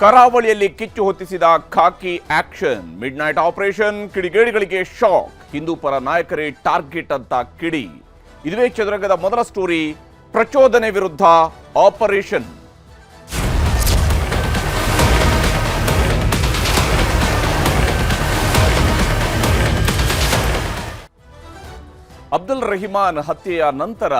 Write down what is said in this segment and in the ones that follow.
ಕರಾವಳಿಯಲ್ಲಿ ಕಿಚ್ಚು ಹೊತ್ತಿಸಿದ ಖಾಕಿ ಆಕ್ಷನ್ ಮಿಡ್ ನೈಟ್ ಆಪರೇಷನ್ ಕಿಡಿಗೇಡಿಗಳಿಗೆ ಶಾಕ್ ಹಿಂದೂ ಪರ ನಾಯಕರೇ ಟಾರ್ಗೆಟ್ ಅಂತ ಕಿಡಿ. ಇದುವೇ ಚದುರಂಗದ ಮೊದಲ ಸ್ಟೋರಿ ಪ್ರಚೋದನೆ ವಿರುದ್ಧ ಆಪರೇಷನ್ ಅಬ್ದುಲ್ ರಹಿಮಾನ್ ಹತ್ಯೆಯ ನಂತರ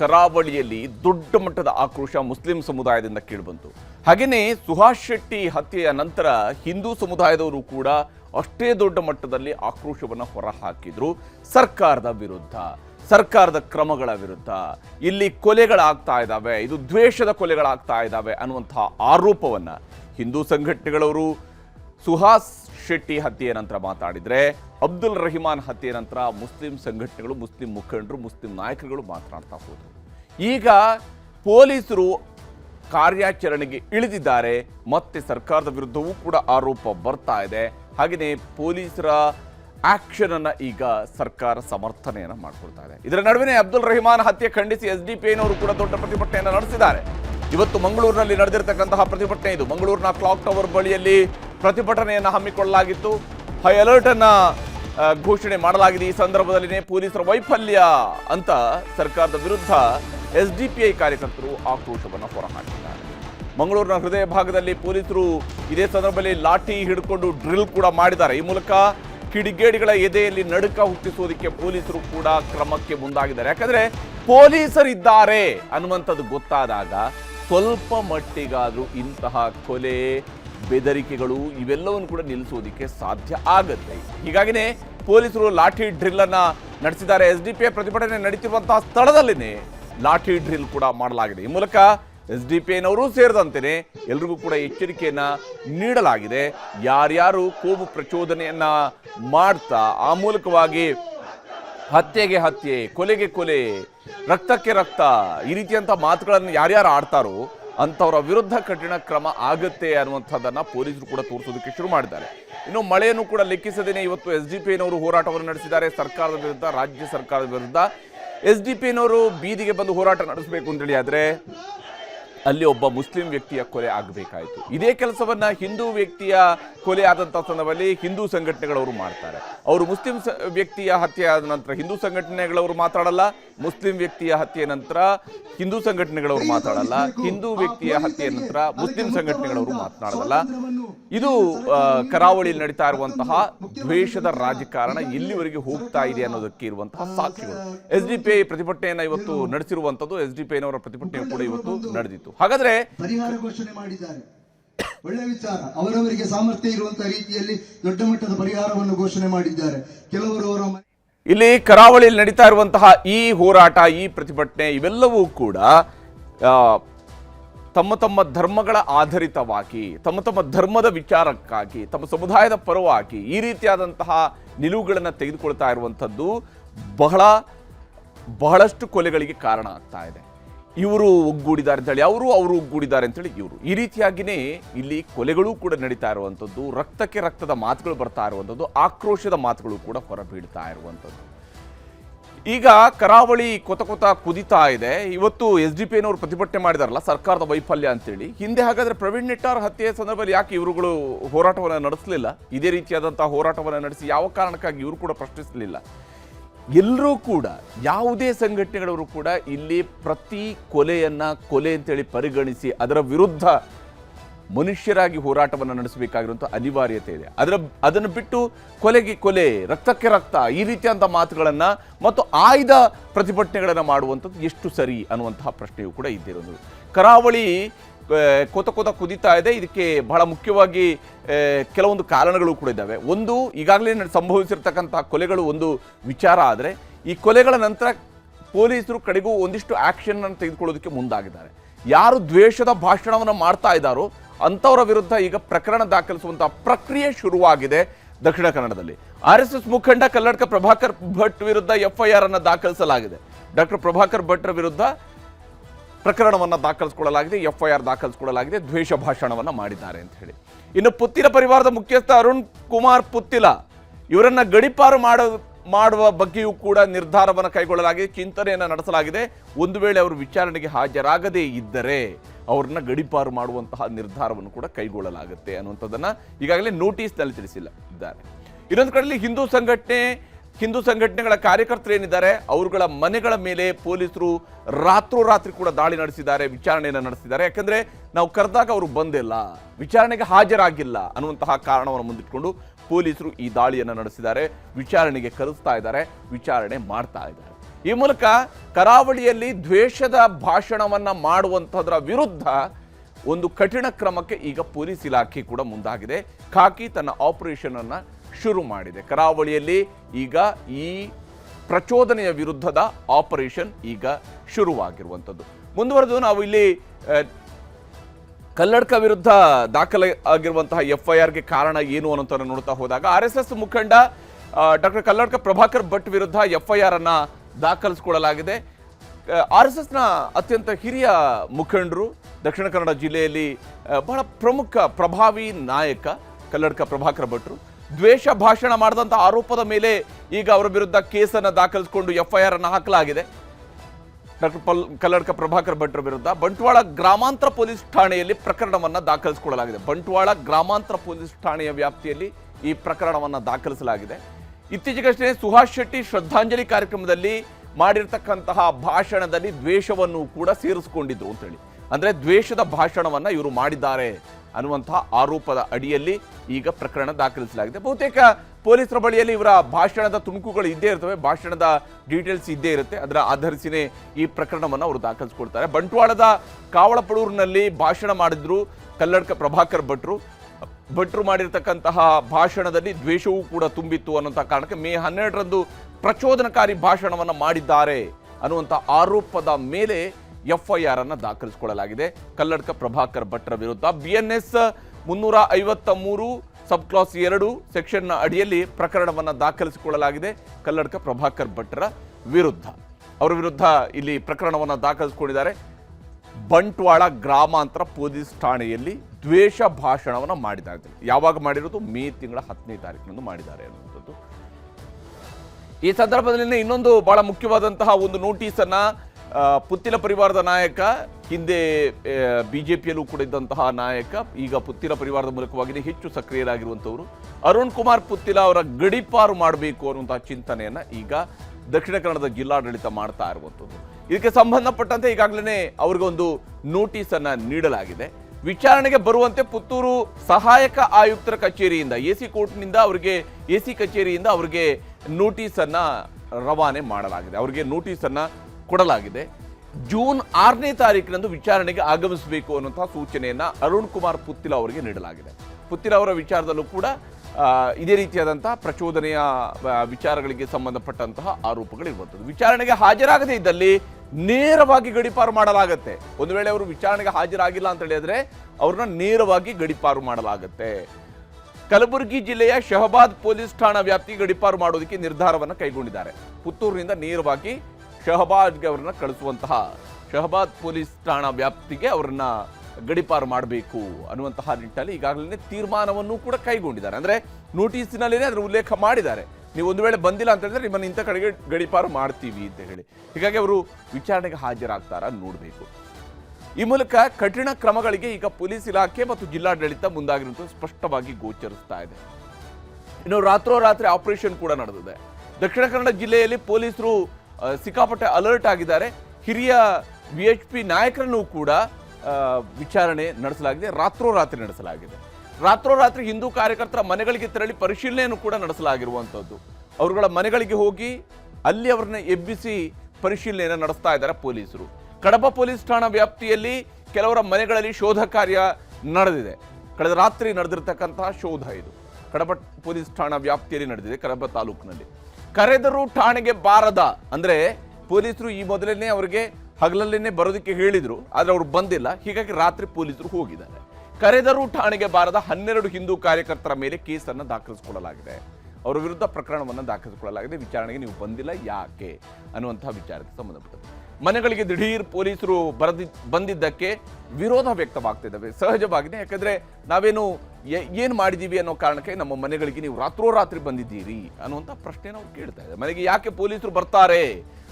ಕರಾವಳಿಯಲ್ಲಿ ದೊಡ್ಡ ಮಟ್ಟದ ಆಕ್ರೋಶ ಮುಸ್ಲಿಂ ಸಮುದಾಯದಿಂದ ಕೇಳಿಬಂತು ಹಾಗೆಯೇ ಸುಹಾಸ್ ಶೆಟ್ಟಿ ಹತ್ಯೆಯ ನಂತರ ಹಿಂದೂ ಸಮುದಾಯದವರು ಕೂಡ ಅಷ್ಟೇ ದೊಡ್ಡ ಮಟ್ಟದಲ್ಲಿ ಆಕ್ರೋಶವನ್ನು ಹೊರಹಾಕಿದ್ರು ಸರ್ಕಾರದ ವಿರುದ್ಧ, ಸರ್ಕಾರದ ಕ್ರಮಗಳ ವಿರುದ್ಧ. ಇಲ್ಲಿ ಕೊಲೆಗಳಾಗ್ತಾ ಇದ್ದಾವೆ ಇದು ದ್ವೇಷದ ಕೊಲೆಗಳಾಗ್ತಾ ಇದ್ದಾವೆ ಅನ್ನುವಂತಹ ಆರೋಪವನ್ನು ಹಿಂದೂ ಸಂಘಟನೆಗಳವರು ಸುಹಾಸ್ ಶೆಟ್ಟಿ ಹತ್ಯೆಯ ನಂತರ ಮಾತಾಡಿದರೆ, ಅಬ್ದುಲ್ ರಹಿಮಾನ್ ಹತ್ಯೆಯ ನಂತರ ಮುಸ್ಲಿಂ ಸಂಘಟನೆಗಳು, ಮುಸ್ಲಿಂ ಮುಖಂಡರು, ಮುಸ್ಲಿಂ ನಾಯಕರುಗಳು ಮಾತನಾಡ್ತಾ ಹೋದರು. ಈಗ ಪೊಲೀಸರು ಕಾರ್ಯಾಚರಣೆಗೆ ಇಳಿದಿದ್ದಾರೆ. ಮತ್ತೆ ಸರ್ಕಾರದ ವಿರುದ್ಧವೂ ಕೂಡ ಆರೋಪ ಬರ್ತಾ ಇದೆ. ಹಾಗೆಯೇ ಪೊಲೀಸರ ಆಕ್ಷನ್ ಅನ್ನ ಈಗ ಸರ್ಕಾರ ಸಮರ್ಥನೆಯನ್ನು ಮಾಡ್ಕೊಳ್ತಾ ಇದೆ. ಇದರ ನಡುವೆ ಅಬ್ದುಲ್ ರಹಿಮಾನ್ ಹತ್ಯೆ ಖಂಡಿಸಿ ಎಸ್ ಡಿ ಪಿ ಕೂಡ ದೊಡ್ಡ ಪ್ರತಿಭಟನೆಯನ್ನು ನಡೆಸಿದ್ದಾರೆ. ಇವತ್ತು ಮಂಗಳೂರಿನಲ್ಲಿ ನಡೆದಿರತಕ್ಕಂತಹ ಪ್ರತಿಭಟನೆ ಇದು. ಮಂಗಳೂರಿನ ಕ್ಲಾಕ್ ಟವರ್ ಬಳಿಯಲ್ಲಿ ಪ್ರತಿಭಟನೆಯನ್ನು ಹಮ್ಮಿಕೊಳ್ಳಲಾಗಿತ್ತು. ಹೈ ಅಲರ್ಟ್ ಅನ್ನ ಘೋಷಣೆ ಮಾಡಲಾಗಿದೆ. ಈ ಸಂದರ್ಭದಲ್ಲಿನೇ ಪೊಲೀಸರ ವೈಫಲ್ಯ ಅಂತ ಸರ್ಕಾರದ ವಿರುದ್ಧ ಎಸ್ ಡಿ ಪಿ ಐ ಕಾರ್ಯಕರ್ತರು ಆಕ್ರೋಶವನ್ನು ಹೊರಹಾಕಿದ್ದಾರೆ. ಮಂಗಳೂರಿನ ಹೃದಯ ಭಾಗದಲ್ಲಿ ಪೊಲೀಸರು ಇದೇ ಸಂದರ್ಭದಲ್ಲಿ ಲಾಠಿ ಹಿಡ್ಕೊಂಡು ಡ್ರಿಲ್ ಕೂಡ ಮಾಡಿದ್ದಾರೆ. ಈ ಮೂಲಕ ಕಿಡಿಗೇಡಿಗಳ ಎದೆಯಲ್ಲಿ ನಡುಕ ಹುಟ್ಟಿಸುವುದಕ್ಕೆ ಪೊಲೀಸರು ಕೂಡ ಕ್ರಮಕ್ಕೆ ಮುಂದಾಗಿದ್ದಾರೆ. ಯಾಕಂದ್ರೆ ಪೊಲೀಸರಿದ್ದಾರೆ ಅನ್ನುವಂಥದ್ದು ಗೊತ್ತಾದಾಗ ಸ್ವಲ್ಪ ಮಟ್ಟಿಗಾದರೂ ಇಂತಹ ಕೊಲೆ, ಬೆದರಿಕೆಗಳು ಇವೆಲ್ಲವನ್ನು ಕೂಡ ನಿಲ್ಲಿಸೋದಕ್ಕೆ ಸಾಧ್ಯ ಆಗುತ್ತೆ. ಹೀಗಾಗಿನೇ ಪೊಲೀಸರು ಲಾಠಿ ಡ್ರಿಲ್ ಅನ್ನ ನಡೆಸಿದ್ದಾರೆ. ಎಸ್ ಡಿ ಪಿ ಪ್ರತಿಭಟನೆ ನಡೀತಿರುವಂತಹ ಸ್ಥಳದಲ್ಲಿನೇ ಲಾಠಿ ಡ್ರಿಲ್ ಕೂಡ ಮಾಡಲಾಗಿದೆ. ಈ ಮೂಲಕ ಎಸ್ ಡಿ ಪಿ ಐನವರು ಸೇರಿದಂತೆಯೇ ಎಲ್ರಿಗೂ ಕೂಡ ಎಚ್ಚರಿಕೆಯನ್ನ ನೀಡಲಾಗಿದೆ. ಯಾರ್ಯಾರು ಕೋಮು ಪ್ರಚೋದನೆಯನ್ನ ಮಾಡ್ತಾ ಆ ಮೂಲಕವಾಗಿ ಹತ್ಯೆಗೆ ಹತ್ಯೆ, ಕೊಲೆಗೆ ಕೊಲೆ, ರಕ್ತಕ್ಕೆ ರಕ್ತ ಈ ರೀತಿಯಂತ ಮಾತುಗಳನ್ನು ಯಾರ್ಯಾರು ಆಡ್ತಾರೋ ಅಂಥವರ ವಿರುದ್ಧ ಕಠಿಣ ಕ್ರಮ ಆಗತ್ತೆ ಅನ್ನುವಂಥದ್ದನ್ನ ಪೊಲೀಸರು ಕೂಡ ತೋರಿಸೋದಕ್ಕೆ ಶುರು ಮಾಡಿದ್ದಾರೆ. ಇನ್ನು ಮಳೆಯನ್ನು ಕೂಡ ಲೆಕ್ಕಿಸದೇನೆ ಇವತ್ತು ಎಸ್ ಡಿ ಪಿ ಐನವರು ಹೋರಾಟವನ್ನು ನಡೆಸಿದ್ದಾರೆ. ಸರ್ಕಾರದ ವಿರುದ್ಧ, ರಾಜ್ಯ ಸರ್ಕಾರದ ವಿರುದ್ಧ ಎಸ್ ಡಿ ಪಿ ಐನವರು ಬೀದಿಗೆ ಬಂದು ಹೋರಾಟ ನಡೆಸಬೇಕು ಅಂತೇಳಿ ಆದ್ರೆ ಅಲ್ಲಿ ಒಬ್ಬ ಮುಸ್ಲಿಂ ವ್ಯಕ್ತಿಯ ಕೊಲೆ ಆಗಬೇಕಾಯಿತು. ಇದೇ ಕೆಲಸವನ್ನ ಹಿಂದೂ ವ್ಯಕ್ತಿಯ ಕೊಲೆ ಆದಂತಹ ಸಂದರ್ಭದಲ್ಲಿ ಹಿಂದೂ ಸಂಘಟನೆಗಳವರು ಮಾಡ್ತಾರೆ. ಅವರು ಮುಸ್ಲಿಂ ವ್ಯಕ್ತಿಯ ಹತ್ಯೆ ಆದ ನಂತರ ಹಿಂದೂ ಸಂಘಟನೆಗಳವರು ಮಾತಾಡಲ್ಲ, ಮುಸ್ಲಿಂ ವ್ಯಕ್ತಿಯ ಹತ್ಯೆ ನಂತರ ಹಿಂದೂ ಸಂಘಟನೆಗಳವರು ಮಾತಾಡಲ್ಲ, ಹಿಂದೂ ವ್ಯಕ್ತಿಯ ಹತ್ಯೆ ನಂತರ ಮುಸ್ಲಿಂ ಸಂಘಟನೆಗಳವರು ಮಾತನಾಡಲ್ಲ. ಇದು ಕರಾವಳಿಯಲ್ಲಿ ನಡೀತಾ ಇರುವಂತಹ ದ್ವೇಷದ ರಾಜಕಾರಣ ಎಲ್ಲಿವರೆಗೆ ಹೋಗ್ತಾ ಇದೆ ಅನ್ನೋದಕ್ಕೆ ಇರುವಂತಹ ಸಾಕ್ಷಿಗಳು. ಎಸ್ ಡಿ ಪಿ ಐ ಪ್ರತಿಭಟನೆಯನ್ನು ಇವತ್ತು ನಡೆಸಿರುವಂತದ್ದು, ಎಸ್ ಡಿ ಪಿ ಐನವರ ಪ್ರತಿಭಟನೆ ಕೂಡ ಇವತ್ತು ನಡೆದಿತ್ತು. ಹಾಗಾದ್ರೆ ಪರಿಹಾರ ಘೋಷಣೆ ಮಾಡಿದ್ದಾರೆ. ಒಳ್ಳೆ ವಿಚಾರ. ಅವರವರಿಗೆ ಸಾಮರ್ಥ್ಯ ಇರುವಂತಹ ರೀತಿಯಲ್ಲಿ ದೊಡ್ಡ ಮಟ್ಟದ ಪರಿಹಾರವನ್ನು ಘೋಷಣೆ ಮಾಡಿದ್ದಾರೆ. ಕೆಲವರು ಅವರ ಇಲ್ಲಿ ಕರಾವಳಿಯಲ್ಲಿ ನಡೀತಾ ಇರುವಂತಹ ಈ ಹೋರಾಟ ಈ ಪ್ರತಿಭಟನೆ ಇವೆಲ್ಲವೂ ಕೂಡ ತಮ್ಮ ತಮ್ಮ ಧರ್ಮಗಳ ಆಧಾರಿತವಾಗಿ ತಮ್ಮ ತಮ್ಮ ಧರ್ಮದ ವಿಚಾರಕ್ಕಾಗಿ ತಮ್ಮ ಸಮುದಾಯದ ಪರವಾಗಿ ಈ ರೀತಿಯಾದಂತಹ ನಿಲುವುಗಳನ್ನು ತೆಗೆದುಕೊಳ್ತಾ ಇರುವಂಥದ್ದು ಬಹಳ ಬಹಳಷ್ಟು ಕೊಲೆಗಳಿಗೆ ಕಾರಣ ಆಗ್ತಾ ಇದೆ. ಇವರು ಒಗ್ಗೂಡಿದ್ದಾರೆ ಅಂತೇಳಿ, ಅವರು ಅವರು ಒಗ್ಗೂಡಿದ್ದಾರೆ ಅಂತೇಳಿ ಇವರು. ಈ ರೀತಿಯಾಗಿಯೇ ಇಲ್ಲಿ ಕೊಲೆಗಳು ಕೂಡ ನಡೀತಾ ಇರುವಂಥದ್ದು, ರಕ್ತಕ್ಕೆ ರಕ್ತದ ಮಾತುಗಳು ಬರ್ತಾ ಇರುವಂಥದ್ದು, ಆಕ್ರೋಶದ ಮಾತುಗಳು ಕೂಡ ಹೊರಬೀಳ್ತಾ ಇರುವಂಥದ್ದು. ಈಗ ಕರಾವಳಿ ಕೊತ ಕೊತ ಕುದಿತಾ ಇದೆ. ಇವತ್ತು ಎಸ್ ಡಿ ಪಿ ಎನವರು ಪ್ರತಿಭಟನೆ ಮಾಡಿದಾರಲ್ಲ, ಸರ್ಕಾರದ ವೈಫಲ್ಯ ಅಂತೇಳಿ. ಹಿಂದೆ ಹಾಗಾದರೆ ಪ್ರವೀಣ್ ನೆಟ್ಟಾರ್ ಹತ್ಯೆ ಸಂದರ್ಭದಲ್ಲಿ ಯಾಕೆ ಇವರುಗಳು ಹೋರಾಟವನ್ನು ನಡೆಸಲಿಲ್ಲ? ಇದೇ ರೀತಿಯಾದಂಥ ಹೋರಾಟವನ್ನು ನಡೆಸಿ ಯಾವ ಕಾರಣಕ್ಕಾಗಿ ಇವರು ಕೂಡ ಪ್ರಶ್ನಿಸಲಿಲ್ಲ? ಎಲ್ಲರೂ ಕೂಡ, ಯಾವುದೇ ಸಂಘಟನೆಗಳವರು ಕೂಡ ಇಲ್ಲಿ ಪ್ರತಿ ಕೊಲೆಯನ್ನು ಕೊಲೆ ಅಂತೇಳಿ ಪರಿಗಣಿಸಿ ಅದರ ವಿರುದ್ಧ ಮನುಷ್ಯರಾಗಿ ಹೋರಾಟವನ್ನು ನಡೆಸಬೇಕಾಗಿರುವಂಥ ಅನಿವಾರ್ಯತೆ ಇದೆ. ಅದರ, ಅದನ್ನು ಬಿಟ್ಟು ಕೊಲೆಗೆ ಕೊಲೆ, ರಕ್ತಕ್ಕೆ ರಕ್ತ, ಈ ರೀತಿಯಾದಂಥ ಮಾತುಗಳನ್ನು ಮತ್ತು ಆಯ್ದ ಪ್ರತಿಭಟನೆಗಳನ್ನು ಮಾಡುವಂಥದ್ದು ಎಷ್ಟು ಸರಿ ಅನ್ನುವಂತಹ ಪ್ರಶ್ನೆಯೂ ಕೂಡ ಇದ್ದಿರೋದು. ಕರಾವಳಿ ಕೊತ ಕೋತ ಕುದೀತಾ ಇದೆ. ಇದಕ್ಕೆ ಬಹಳ ಮುಖ್ಯವಾಗಿ ಕೆಲವೊಂದು ಕಾರಣಗಳು ಕೂಡ ಇದ್ದಾವೆ. ಒಂದು, ಈಗಾಗಲೇ ಸಂಭವಿಸಿರ್ತಕ್ಕಂಥ ಕೊಲೆಗಳು ಒಂದು ವಿಚಾರ ಆದರೆ, ಈ ಕೊಲೆಗಳ ನಂತರ ಪೊಲೀಸರು ಕಡೆಗೂ ಒಂದಿಷ್ಟು ಆಕ್ಷನ್ ಅನ್ನು ತೆಗೆದುಕೊಳ್ಳೋದಕ್ಕೆ ಮುಂದಾಗಿದ್ದಾರೆ. ಯಾರು ದ್ವೇಷದ ಭಾಷಣವನ್ನು ಮಾಡ್ತಾ ಇದ್ದಾರೋ, ಅಂಥವರ ವಿರುದ್ಧ ಈಗ ಪ್ರಕರಣ ದಾಖಲಿಸುವಂಥ ಪ್ರಕ್ರಿಯೆ ಶುರುವಾಗಿದೆ ದಕ್ಷಿಣ ಕನ್ನಡದಲ್ಲಿ. ಆರ್ ಎಸ್ ಎಸ್ ಮುಖಂಡ ಕಲ್ಲಡ್ಕ ಪ್ರಭಾಕರ್ ಭಟ್ ವಿರುದ್ಧ ಎಫ್ಐಆರ್ ಅನ್ನು ದಾಖಲಿಸಲಾಗಿದೆ. ಡಾಕ್ಟರ್ ಪ್ರಭಾಕರ್ ಭಟ್ರ ವಿರುದ್ಧ ಪ್ರಕರಣವನ್ನು ದಾಖಲಿಸಿಕೊಳ್ಳಲಾಗಿದೆ, ಎಫ್ಐಆರ್ ದಾಖಲಿಸಿಕೊಳ್ಳಲಾಗಿದೆ, ದ್ವೇಷ ಭಾಷಣವನ್ನು ಮಾಡಿದ್ದಾರೆ ಅಂತ ಹೇಳಿ. ಇನ್ನು ಪುತ್ತಿಲ ಪರಿವಾರದ ಮುಖ್ಯಸ್ಥ ಅರುಣ್ ಕುಮಾರ್ ಪುತ್ತಿಲ, ಇವರನ್ನು ಗಡಿಪಾರು ಮಾಡೋ, ಮಾಡುವ ಬಗ್ಗೆಯೂ ಕೂಡ ನಿರ್ಧಾರವನ್ನು ಕೈಗೊಳ್ಳಲಾಗಿದೆ, ಚಿಂತನೆಯನ್ನು ನಡೆಸಲಾಗಿದೆ. ಒಂದು ವೇಳೆ ಅವರು ವಿಚಾರಣೆಗೆ ಹಾಜರಾಗದೇ ಇದ್ದರೆ ಅವ್ರನ್ನ ಗಡಿಪಾರು ಮಾಡುವಂತಹ ನಿರ್ಧಾರವನ್ನು ಕೂಡ ಕೈಗೊಳ್ಳಲಾಗುತ್ತೆ ಅನ್ನುವಂಥದ್ದನ್ನು ಈಗಾಗಲೇ ನೋಟಿಸ್ನಲ್ಲಿ ತಿಳಿಸಿಲ್ಲ ಇದ್ದಾರೆ. ಇನ್ನೊಂದು ಕಡೆಯಲ್ಲಿ ಹಿಂದೂ ಸಂಘಟನೆ ಹಿಂದೂ ಸಂಘಟನೆಗಳ ಕಾರ್ಯಕರ್ತರು ಏನಿದ್ದಾರೆ, ಅವರುಗಳ ಮನೆಗಳ ಮೇಲೆ ಪೊಲೀಸರು ರಾತ್ರೋರಾತ್ರಿ ಕೂಡ ದಾಳಿ ನಡೆಸಿದ್ದಾರೆ, ವಿಚಾರಣೆಯನ್ನು ನಡೆಸಿದ್ದಾರೆ. ಯಾಕಂದ್ರೆ ನಾವು ಕರೆದಾಗ ಅವರು ಬಂದಿಲ್ಲ, ವಿಚಾರಣೆಗೆ ಹಾಜರಾಗಿಲ್ಲ ಅನ್ನುವಂತಹ ಕಾರಣವನ್ನು ಮುಂದಿಟ್ಕೊಂಡು ಪೊಲೀಸರು ಈ ದಾಳಿಯನ್ನು ನಡೆಸಿದ್ದಾರೆ, ವಿಚಾರಣೆಗೆ ಕರೆಸ್ತಾ ಇದ್ದಾರೆ, ವಿಚಾರಣೆ ಮಾಡ್ತಾ ಇದ್ದಾರೆ. ಈ ಮೂಲಕ ಕರಾವಳಿಯಲ್ಲಿ ದ್ವೇಷದ ಭಾಷಣವನ್ನ ಮಾಡುವಂಥದ್ರ ವಿರುದ್ಧ ಒಂದು ಕಠಿಣ ಕ್ರಮಕ್ಕೆ ಈಗ ಪೊಲೀಸ್ ಇಲಾಖೆ ಕೂಡ ಮುಂದಾಗಿದೆ. ಖಾಕಿ ತನ್ನ ಆಪರೇಷನ್ ಅನ್ನ ಶುರು ಮಾಡಿದೆ. ಕರಾವಳಿಯಲ್ಲಿ ಈಗ ಈ ಪ್ರಚೋದನೆಯ ವಿರುದ್ಧದ ಆಪರೇಷನ್ ಈಗ ಶುರುವಾಗಿರುವಂಥದ್ದು. ಮುಂದುವರೆದು ನಾವು ಇಲ್ಲಿ ಕಲ್ಲಡ್ಕ ವಿರುದ್ಧ ದಾಖಲೆ ಆಗಿರುವಂತಹ ಎಫ್ ಐ ಆರ್ಗೆ ಕಾರಣ ಏನು ಅನ್ನೋದನ್ನು ನೋಡ್ತಾ ಹೋದಾಗ, ಆರ್ ಎಸ್ ಎಸ್ ಮುಖಂಡ ಡಾಕ್ಟರ್ ಕಲ್ಲಡ್ಕ ಪ್ರಭಾಕರ್ ಭಟ್ ವಿರುದ್ಧ ಎಫ್ ಐ ಆರ್ ಅನ್ನ ದಾಖಲಿಸಿಕೊಳ್ಳಲಾಗಿದೆ ಆರ್ ಎಸ್ ಎಸ್ನ ಅತ್ಯಂತ ಹಿರಿಯ ಮುಖಂಡರು, ದಕ್ಷಿಣ ಕನ್ನಡ ಜಿಲ್ಲೆಯಲ್ಲಿ ಬಹಳ ಪ್ರಮುಖ ಪ್ರಭಾವಿ ನಾಯಕ ಕಲ್ಲಡ್ಕ ಪ್ರಭಾಕರ್ ಭಟ್ರು. ದ್ವೇಷ ಭಾಷಣ ಮಾಡಿದಂಥ ಆರೋಪದ ಮೇಲೆ ಈಗ ಅವರ ವಿರುದ್ಧ ಕೇಸನ್ನು ದಾಖಲಿಸಿಕೊಂಡು ಎಫ್ ಐ ಆರ್ ಅನ್ನು ಹಾಕಲಾಗಿದೆ. ಡಾಕ್ಟರ್ ಪಲ್ ಕಲ್ಲಡ್ಕ ಪ್ರಭಾಕರ್ ಭಟ್ರ ವಿರುದ್ಧ ಬಂಟ್ವಾಳ ಗ್ರಾಮಾಂತರ ಪೊಲೀಸ್ ಠಾಣೆಯಲ್ಲಿ ಪ್ರಕರಣವನ್ನು ದಾಖಲಿಸಿಕೊಳ್ಳಲಾಗಿದೆ. ಬಂಟ್ವಾಳ ಗ್ರಾಮಾಂತರ ಪೊಲೀಸ್ ಠಾಣೆಯ ವ್ಯಾಪ್ತಿಯಲ್ಲಿ ಈ ಪ್ರಕರಣವನ್ನು ದಾಖಲಿಸಲಾಗಿದೆ. ಇತ್ತೀಚೆಗಷ್ಟೇ ಸುಹಾಸ್ ಶೆಟ್ಟಿ ಶ್ರದ್ಧಾಂಜಲಿ ಕಾರ್ಯಕ್ರಮದಲ್ಲಿ ಮಾಡಿರ್ತಕ್ಕಂತಹ ಭಾಷಣದಲ್ಲಿ ದ್ವೇಷವನ್ನು ಕೂಡ ಸೇರಿಸಿಕೊಂಡಿದ್ರು ಅಂತೇಳಿ ಅಂದರೆ ದ್ವೇಷದ ಭಾಷಣವನ್ನು ಇವರು ಮಾಡಿದ್ದಾರೆ. ಅನ್ನುವಂತಹ ಆರೋಪದ ಅಡಿಯಲ್ಲಿ ಈಗ ಪ್ರಕರಣ ದಾಖಲಿಸಲಾಗಿದೆ. ಬಹುತೇಕ ಪೊಲೀಸರ ಬಳಿಯಲ್ಲಿ ಇವರ ಭಾಷಣದ ತುಣುಕುಗಳು ಇದ್ದೇ ಇರ್ತವೆ. ಭಾಷಣದ ಡೀಟೇಲ್ಸ್ ಇದ್ದೇ ಇರುತ್ತೆ. ಅದರ ಆಧರಿಸಿನೇ ಈ ಪ್ರಕರಣವನ್ನು ಅವರು ದಾಖಲಿಸಿಕೊಡ್ತಾರೆ. ಬಂಟ್ವಾಳದ ಕಾವಳಪಡೂರಿನಲ್ಲಿ ಭಾಷಣ ಮಾಡಿದ್ರು ಕಲ್ಲಡ್ಕ ಪ್ರಭಾಕರ್ ಭಟ್ರು. ಭಟ್ರು ಮಾಡಿರ್ತಕ್ಕಂತಹ ಭಾಷಣದಲ್ಲಿ ದ್ವೇಷವೂ ಕೂಡ ತುಂಬಿತ್ತು ಅನ್ನುವಂಥ ಕಾರಣಕ್ಕೆ ಮೇ ಹನ್ನೆರಡರಂದು ಪ್ರಚೋದನಕಾರಿ ಭಾಷಣವನ್ನು ಮಾಡಿದ್ದಾರೆ ಅನ್ನುವಂಥ ಆರೋಪದ ಮೇಲೆ ಎಫ್ ಐ ಆರ್ ಅನ್ನು ದಾಖಲಿಸಿಕೊಳ್ಳಲಾಗಿದೆ. ಕಲ್ಲಡ್ಕ ಪ್ರಭಾಕರ್ ಭಟ್ರ ವಿರುದ್ಧ ಬಿ ಎನ್ ಎಸ್ ಮುನ್ನೂರ ಐವತ್ತ ಮೂರು ಸಬ್ ಕ್ಲಾಸ್ ಎರಡು ಸೆಕ್ಷನ್ನ ಅಡಿಯಲ್ಲಿ ಪ್ರಕರಣವನ್ನು ದಾಖಲಿಸಿಕೊಳ್ಳಲಾಗಿದೆ ಕಲ್ಲಡ್ಕ ಪ್ರಭಾಕರ್ ಭಟ್ರ ವಿರುದ್ಧ. ಅವರ ವಿರುದ್ಧ ಇಲ್ಲಿ ಪ್ರಕರಣವನ್ನು ದಾಖಲಿಸಿಕೊಂಡಿದ್ದಾರೆ. ಬಂಟ್ವಾಳ ಗ್ರಾಮಾಂತರ ಪೊಲೀಸ್ ಠಾಣೆಯಲ್ಲಿ ದ್ವೇಷ ಭಾಷಣವನ್ನು ಮಾಡಿದ್ದಾರೆ. ಯಾವಾಗ ಮಾಡಿರೋದು? ಮೇ ತಿಂಗಳ ಹತ್ತನೇ ತಾರೀಕಿನಂದು ಮಾಡಿದ್ದಾರೆ ಅನ್ನುವಂಥದ್ದು. ಈ ಸಂದರ್ಭದಲ್ಲಿ ಇನ್ನೊಂದು ಬಹಳ ಮುಖ್ಯವಾದಂತಹ ಒಂದು ನೋಟಿಸ್ ಅನ್ನ ಆ, ಪುತ್ತಿಲ ಪರಿವಾರದ ನಾಯಕ, ಹಿಂದೆ ಬಿ ಜೆ ಪಿಯಲ್ಲೂ ಕೂಡ ಇದ್ದಂತಹ ನಾಯಕ, ಈಗ ಪುತ್ತಿಲ ಪರಿವಾರದ ಮೂಲಕವಾಗಿದೆ ಹೆಚ್ಚು ಸಕ್ರಿಯರಾಗಿರುವಂಥವರು. ಅರುಣ್ ಕುಮಾರ್ ಪುತ್ತಿಲ ಅವರ ಗಡಿಪಾರು ಮಾಡಬೇಕು ಅನ್ನುವಂತಹ ಚಿಂತನೆಯನ್ನು ಈಗ ದಕ್ಷಿಣ ಕನ್ನಡದ ಜಿಲ್ಲಾಡಳಿತ ಮಾಡ್ತಾ ಇರುವಂಥದ್ದು. ಇದಕ್ಕೆ ಸಂಬಂಧಪಟ್ಟಂತೆ ಈಗಾಗಲೇ ಅವ್ರಿಗೊಂದು ನೋಟಿಸ್ ಅನ್ನ ನೀಡಲಾಗಿದೆ. ವಿಚಾರಣೆಗೆ ಬರುವಂತೆ ಪುತ್ತೂರು ಸಹಾಯಕ ಆಯುಕ್ತರ ಕಚೇರಿಯಿಂದ ಎ ಸಿ ಕೋರ್ಟ್ನಿಂದ ಅವರಿಗೆ ಎ ಸಿ ಕಚೇರಿಯಿಂದ ಅವರಿಗೆ ನೋಟಿಸನ್ನು ರವಾನೆ ಮಾಡಲಾಗಿದೆ. ಅವರಿಗೆ ನೋಟಿಸನ್ನು ಕೊಡಲಾಗಿದೆ. ಜೂನ್ ಆರನೇ ತಾರೀಕಿನಂದು ವಿಚಾರಣೆಗೆ ಆಗಮಿಸಬೇಕು ಅನ್ನುವಂತಹ ಸೂಚನೆಯನ್ನ ಅರುಣ್ ಕುಮಾರ್ ಪುತ್ತಿಲ ಅವರಿಗೆ ನೀಡಲಾಗಿದೆ. ಪುತ್ತಿಲ ಅವರ ವಿಚಾರದಲ್ಲೂ ಕೂಡ ಇದೇ ರೀತಿಯಾದಂತಹ ಪ್ರಚೋದನೆಯ ವಿಚಾರಗಳಿಗೆ ಸಂಬಂಧಪಟ್ಟಂತಹ ಆರೋಪಗಳಿರುವಂಥದ್ದು. ವಿಚಾರಣೆಗೆ ಹಾಜರಾಗದೇ ಇದ್ದಲ್ಲಿ ನೇರವಾಗಿ ಗಡಿಪಾರು ಮಾಡಲಾಗತ್ತೆ. ಒಂದು ವೇಳೆ ಅವರು ವಿಚಾರಣೆಗೆ ಹಾಜರಾಗಿಲ್ಲ ಅಂತ ಹೇಳಿದ್ರೆ ಅವ್ರನ್ನ ನೇರವಾಗಿ ಗಡಿಪಾರು ಮಾಡಲಾಗತ್ತೆ. ಕಲಬುರಗಿ ಜಿಲ್ಲೆಯ ಶಹಬಾದ್ ಪೊಲೀಸ್ ಠಾಣಾ ವ್ಯಾಪ್ತಿ ಗಡಿಪಾರು ಮಾಡೋದಕ್ಕೆ ನಿರ್ಧಾರವನ್ನು ಕೈಗೊಂಡಿದ್ದಾರೆ. ಪುತ್ತೂರಿನಿಂದ ನೇರವಾಗಿ ಶಹಬಾದ್ಗೆ ಅವರನ್ನ ಕಳಿಸುವಂತಹ ಶಹಬಾದ್ ಪೊಲೀಸ್ ಠಾಣಾ ವ್ಯಾಪ್ತಿಗೆ ಅವರನ್ನ ಗಡಿಪಾರು ಮಾಡಬೇಕು ಅನ್ನುವಂತಹ ನಿಟ್ಟಿನಲ್ಲಿ ಈಗಾಗಲೇ ತೀರ್ಮಾನವನ್ನು ಕೂಡ ಕೈಗೊಂಡಿದ್ದಾರೆ. ಅಂದ್ರೆ ನೋಟಿಸಿನಲ್ಲೇ ಅದರ ಉಲ್ಲೇಖ ಮಾಡಿದ್ದಾರೆ. ನೀವು ಒಂದು ವೇಳೆ ಬಂದಿಲ್ಲ ಅಂತ ಹೇಳಿದ್ರೆ ನಿಮ್ಮನ್ನು ಇಂಥ ಕಡೆಗೆ ಗಡಿಪಾರು ಮಾಡ್ತೀವಿ ಅಂತ ಹೇಳಿ. ಹೀಗಾಗಿ ಅವರು ವಿಚಾರಣೆಗೆ ಹಾಜರಾಗ್ತಾರ ನೋಡಬೇಕು. ಈ ಮೂಲಕ ಕಠಿಣ ಕ್ರಮಗಳಿಗೆ ಈಗ ಪೊಲೀಸ್ ಇಲಾಖೆ ಮತ್ತು ಜಿಲ್ಲಾಡಳಿತ ಮುಂದಾಗಿರುವಂಥದ್ದು ಸ್ಪಷ್ಟವಾಗಿ ಗೋಚರಿಸ್ತಾ ಇದೆ. ಇನ್ನು ರಾತ್ರೋರಾತ್ರಿ ಆಪರೇಷನ್ ಕೂಡ ನಡೆದಿದೆ. ದಕ್ಷಿಣ ಕನ್ನಡ ಜಿಲ್ಲೆಯಲ್ಲಿ ಪೊಲೀಸರು ಸಿಕ್ಕಾಪಟ್ಟೆ ಅಲರ್ಟ್ ಆಗಿದ್ದಾರೆ. ಹಿರಿಯ ವಿ ಎಚ್ ಪಿ ನಾಯಕರನ್ನು ಕೂಡ ವಿಚಾರಣೆ ನಡೆಸಲಾಗಿದೆ. ರಾತ್ರೋರಾತ್ರಿ ನಡೆಸಲಾಗಿದೆ. ರಾತ್ರೋರಾತ್ರಿ ಹಿಂದೂ ಕಾರ್ಯಕರ್ತರ ಮನೆಗಳಿಗೆ ತೆರಳಿ ಪರಿಶೀಲನೆಯನ್ನು ಕೂಡ ನಡೆಸಲಾಗಿರುವಂಥದ್ದು ಅವರುಗಳ ಮನೆಗಳಿಗೆ ಹೋಗಿ ಅಲ್ಲಿ ಅವರನ್ನ ಎಬ್ಬಿಸಿ ಪರಿಶೀಲನೆಯನ್ನು ನಡೆಸ್ತಾ ಇದ್ದಾರೆ ಪೊಲೀಸರು. ಕಡಬ ಪೊಲೀಸ್ ಠಾಣಾ ವ್ಯಾಪ್ತಿಯಲ್ಲಿ ಕೆಲವರ ಮನೆಗಳಲ್ಲಿ ಶೋಧ ಕಾರ್ಯ ನಡೆದಿದೆ. ಕಳೆದ ರಾತ್ರಿ ನಡೆದಿರತಕ್ಕಂತಹ ಶೋಧ ಇದು. ಕಡಬ ಪೊಲೀಸ್ ಠಾಣಾ ವ್ಯಾಪ್ತಿಯಲ್ಲಿ ನಡೆದಿದೆ ಕಡಬ ತಾಲೂಕಿನಲ್ಲಿ. ಕರೆದರೂ ಠಾಣೆಗೆ ಬಾರದ. ಅಂದ್ರೆ ಪೊಲೀಸರು ಈ ಮೊದಲನೇ ಅವರಿಗೆ ಹಗಲಲ್ಲೇನೆ ಬರೋದಕ್ಕೆ ಹೇಳಿದರು, ಆದ್ರೆ ಅವರು ಬಂದಿಲ್ಲ. ಹೀಗಾಗಿ ರಾತ್ರಿ ಪೊಲೀಸರು ಹೋಗಿದ್ದಾರೆ. ಕರೆದರೂ ಠಾಣೆಗೆ ಬಾರದ ಹನ್ನೆರಡು ಹಿಂದೂ ಕಾರ್ಯಕರ್ತರ ಮೇಲೆ ಕೇಸನ್ನು ದಾಖಲಿಸಿಕೊಳ್ಳಲಾಗಿದೆ. ಅವರ ವಿರುದ್ಧ ಪ್ರಕರಣವನ್ನು ದಾಖಲಿಸಿಕೊಳ್ಳಲಾಗಿದೆ. ವಿಚಾರಣೆಗೆ ನೀವು ಬಂದಿಲ್ಲ, ಯಾಕೆ ಅನ್ನುವಂತಹ ವಿಚಾರಕ್ಕೆ ಸಂಬಂಧಪಟ್ಟದ್ದು. ಮನೆಗಳಿಗೆ ದಿಢೀರ್ ಪೊಲೀಸರು ಬರದಿ, ಬಂದಿದ್ದಕ್ಕೆ ವಿರೋಧ ವ್ಯಕ್ತವಾಗ್ತಿದ್ದಾವೆ. ಸಹಜವಾಗಿದೆ ಯಾಕಂದರೆ ನಾವೇನು ಏನು ಮಾಡಿದ್ದೀವಿ ಅನ್ನೋ ಕಾರಣಕ್ಕೆ ನಮ್ಮ ಮನೆಗಳಿಗೆ ನೀವು ರಾತ್ರೋರಾತ್ರಿ ಬಂದಿದ್ದೀರಿ ಅನ್ನುವಂಥ ಪ್ರಶ್ನೆಯನ್ನು ಅವ್ರು ಕೇಳ್ತಾ ಇದ್ದಾರೆ. ಮನೆಗೆ ಯಾಕೆ ಪೊಲೀಸರು ಬರ್ತಾರೆ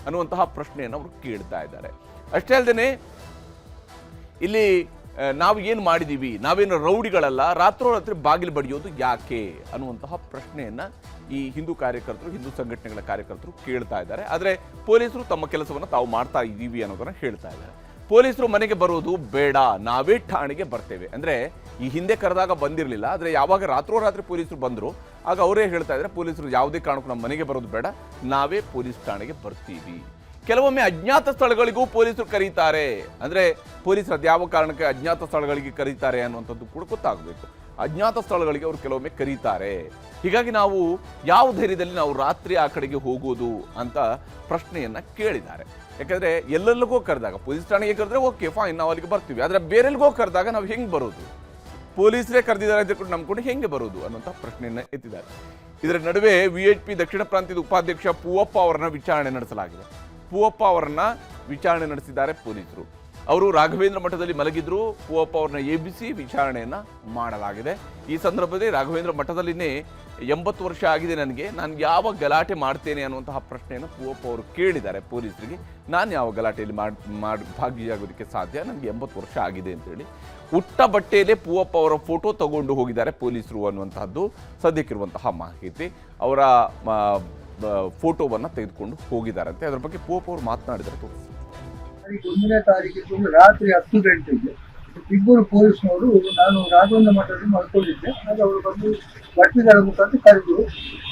ಅನ್ನುವಂತಹ ಪ್ರಶ್ನೆಯನ್ನು ಅವರು ಕೇಳ್ತಾ ಇದ್ದಾರೆ. ಅಷ್ಟೇ ಅಲ್ಲದೆ ಇಲ್ಲಿ ನಾವು ಏನು ಮಾಡಿದ್ದೀವಿ ನಾವೇನು ರೌಡಿಗಳಲ್ಲ, ರಾತ್ರೋರಾತ್ರಿ ಬಾಗಿಲು ಬಡಿಯೋದು ಯಾಕೆ ಅನ್ನುವಂತಹ ಪ್ರಶ್ನೆಯನ್ನು ಈ ಹಿಂದೂ ಕಾರ್ಯಕರ್ತರು, ಹಿಂದೂ ಸಂಘಟನೆಗಳ ಕಾರ್ಯಕರ್ತರು ಕೇಳ್ತಾ ಇದ್ದಾರೆ. ಆದರೆ ಪೊಲೀಸರು ತಮ್ಮ ಕೆಲಸವನ್ನು ತಾವು ಮಾಡ್ತಾ ಇದ್ದೀವಿ ಅನ್ನೋದನ್ನು ಹೇಳ್ತಾ ಇದ್ದಾರೆ. ಪೊಲೀಸರು ಮನೆಗೆ ಬರೋದು ಬೇಡ, ನಾವೇ ಠಾಣೆಗೆ ಬರ್ತೇವೆ. ಅಂದರೆ ಈ ಹಿಂದೆ ಕರೆದಾಗ ಬಂದಿರಲಿಲ್ಲ, ಆದರೆ ಯಾವಾಗ ರಾತ್ರೋರಾತ್ರಿ ಪೊಲೀಸರು ಬಂದರು, ಆಗ ಅವರೇ ಹೇಳ್ತಾ ಇದ್ದಾರೆ, ಪೊಲೀಸರು ಯಾವುದೇ ಕಾರಣಕ್ಕೂ ನಮ್ಮ ಮನೆಗೆ ಬರೋದು ಬೇಡ, ನಾವೇ ಪೊಲೀಸ್ ಠಾಣೆಗೆ ಬರ್ತೀವಿ. ಕೆಲವೊಮ್ಮೆ ಅಜ್ಞಾತ ಸ್ಥಳಗಳಿಗೂ ಪೊಲೀಸರು ಕರೀತಾರೆ. ಅಂದರೆ ಪೊಲೀಸರು ಅದ್ಯಾವ ಕಾರಣಕ್ಕೆ ಅಜ್ಞಾತ ಸ್ಥಳಗಳಿಗೆ ಕರೀತಾರೆ ಅನ್ನುವಂಥದ್ದು ಕೂಡ ಗೊತ್ತಾಗಬೇಕು. ಅಜ್ಞಾತ ಸ್ಥಳಗಳಿಗೆ ಅವರು ಕೆಲವೊಮ್ಮೆ ಕರೀತಾರೆ. ಹೀಗಾಗಿ ನಾವು ಯಾವ ಧೈರ್ಯದಲ್ಲಿ ನಾವು ರಾತ್ರಿ ಆ ಕಡೆಗೆ ಹೋಗೋದು ಅಂತ ಪ್ರಶ್ನೆಯನ್ನು ಕೇಳಿದ್ದಾರೆ. ಯಾಕಂದ್ರೆ ಎಲ್ಲೆಲ್ಲಿಗೋ ಕರೆದಾಗ ಪೊಲೀಸ್ ಠಾಣೆಗೆ ಕರೆದ್ರೆ ಓಕೆ ಫೈನ್ ನಾವು ಅಲ್ಲಿಗೆ ಬರ್ತೀವಿ. ಆದರೆ ಬೇರೆಲ್ಗೋ ಕರೆದಾಗ ನಾವು ಹೆಂಗೆ ಬರೋದು? ಪೊಲೀಸರೇ ಕರೆದಿದ್ದಾರೆ ಅಂತ ಕೂಡ ನಂಬ್ಕೊಂಡು ಹೆಂಗೆ ಬರೋದು ಅನ್ನೋಂಥ ಪ್ರಶ್ನೆಯನ್ನ ಎತ್ತಿದ್ದಾರೆ. ಇದರ ನಡುವೆ ವಿ ಎಚ್ ಪಿ ದಕ್ಷಿಣ ಪ್ರಾಂತ್ಯದ ಉಪಾಧ್ಯಕ್ಷ ಪೂವಪ್ಪ ಅವರನ್ನ ವಿಚಾರಣೆ ನಡೆಸಲಾಗಿದೆ. ಪೂವಪ್ಪ ಅವರನ್ನ ವಿಚಾರಣೆ ನಡೆಸಿದ್ದಾರೆ ಪೊಲೀಸರು. ಅವರು ರಾಘವೇಂದ್ರ ಮಠದಲ್ಲಿ ಮಲಗಿದ್ರು. ಪೂವಪ್ಪ ಅವ್ರನ್ನ ಎಬ್ಬಿಸಿ ವಿಚಾರಣೆಯನ್ನು ಮಾಡಲಾಗಿದೆ. ಈ ಸಂದರ್ಭದಲ್ಲಿ ರಾಘವೇಂದ್ರ ಮಠದಲ್ಲಿನೇ ಎಂಬತ್ತು ವರ್ಷ ಆಗಿದೆ ನನಗೆ. ನಾನು ಯಾವ ಗಲಾಟೆ ಮಾಡ್ತೇನೆ ಅನ್ನುವಂತಹ ಪ್ರಶ್ನೆಯನ್ನು ಪೂವಪ್ಪ ಅವರು ಕೇಳಿದ್ದಾರೆ ಪೊಲೀಸರಿಗೆ. ನಾನು ಯಾವ ಗಲಾಟೆಯಲ್ಲಿ ಮಾಡಿ ಮಾಡಿ, ಭಾಗಿಯಾಗೋದಕ್ಕೆ ಸಾಧ್ಯ? ನನಗೆ ಎಂಬತ್ತು ವರ್ಷ ಆಗಿದೆ ಅಂತೇಳಿ. ಉಟ್ಟ ಬಟ್ಟೆಯಲ್ಲೇ ಪೂವಪ್ಪ ಅವರ ಫೋಟೋ ತಗೊಂಡು ಹೋಗಿದ್ದಾರೆ ಪೊಲೀಸರು ಅನ್ನುವಂತಹದ್ದು ಸದ್ಯಕ್ಕಿರುವಂತಹ ಮಾಹಿತಿ. ಅವರ ಫೋಟೋವನ್ನು ತೆಗೆದುಕೊಂಡು ಹೋಗಿದ್ದಾರಂತೆ ಅದರ ಬಗ್ಗೆ ಪೂವಪ್ಪ ಅವರು ಮಾತನಾಡಿದ್ದಾರೆ ತೋರಿಸಿ. ತಾರೀಕು, ಒಂದನೇ ತಾರೀಕಿಗೆ ರಾತ್ರಿ ಹತ್ತು ಗಂಟೆಗೆ ಇಬ್ಬರು ಪೊಲೀಸ್ನವರು ನಾನು ರಾಘವೇಂದ್ರ ಮಠದಲ್ಲಿ ಮಲ್ಕೊಂಡಿದ್ದೆ. ಹಾಗೆ ಅವರು ಬಂದು ಬಟ್ಟಿದಾರ ಮುಖಾಂತರ ಕರೆದು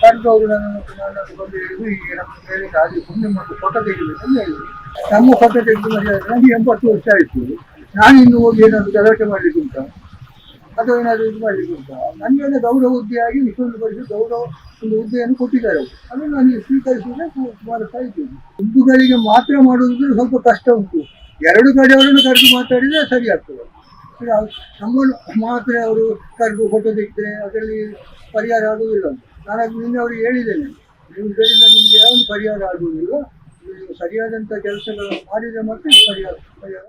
ಕರೆದು ಅವರು ನನ್ನ ನನ್ನನ್ನು ಬಂದು ಹೇಳಿದ್ರು ಈಗ ನಮ್ಮ ಮೇಲೆ ರಾಜಿ ಪುಣ್ಯ ಮತ್ತು ಫೋಟೋ ತೆಗಿಬೇಕು ಅಂತ ಹೇಳಿದ್ರು. ನಮ್ಮ ಫೋಟೋ ತೆಗೆದು ನನಗೆ ಎಂಬತ್ತು ವರ್ಷ ಆಯಿತು. ನಾನು ಇನ್ನು ಹೋಗಿ ಏನಾದರೂ ಗಲಾಟೆ ಮಾಡಲಿಕ್ಕೆ ಉಂಟಾ? ಅಥವಾ ಏನಾದರೂ ಇದು ಮಾಡಲಿಕ್ಕೆ ಉಂಟಾ? ನನಗೆ ಗೌರವ ಹುದ್ದೆಯಾಗಿ ಪರಿಷತ್ ಗೌರವ ಒಂದು ಹುದ್ದೆಯನ್ನು ಕೊಟ್ಟಿದ್ದಾರೆ ಅವರು. ಅದನ್ನು ನನಗೆ ಸ್ವೀಕರಿಸಿದ್ರೆ ಮಾಡ್ತಾ ಇದ್ದೇನೆ ಹಿಂದೂಗಳಿಗೆ ಮಾತ್ರ ಮಾಡುವುದು ಸ್ವಲ್ಪ ಕಷ್ಟ ಉಂಟು. ಎರಡು ಕಡೆಯವರನ್ನು ಕರೆದು ಮಾತಾಡಿದರೆ ಸರಿ ಆಗ್ತದೆ. ನಮ್ಮನ್ನು ಮಾತ್ರ ಅವರು ಕರೆದು ಫೋಟೋ ಅದರಲ್ಲಿ ಪರಿಹಾರ ಆಗುವುದಿಲ್ಲ ನಾನು ನಿನ್ನೆ ಅವರಿಗೆ ಹೇಳಿದ್ದೇನೆ. ಇದರಿಂದ ನಿಮಗೆ ಯಾವ ಪರಿಹಾರ ಆಗುವುದಿಲ್ಲ. ನೀವು ಸರಿಯಾದಂಥ ಕೆಲಸಗಳನ್ನು ಮಾಡಿದರೆ ಮಾತ್ರ ಪರಿಹಾರ ಪರಿಹಾರ.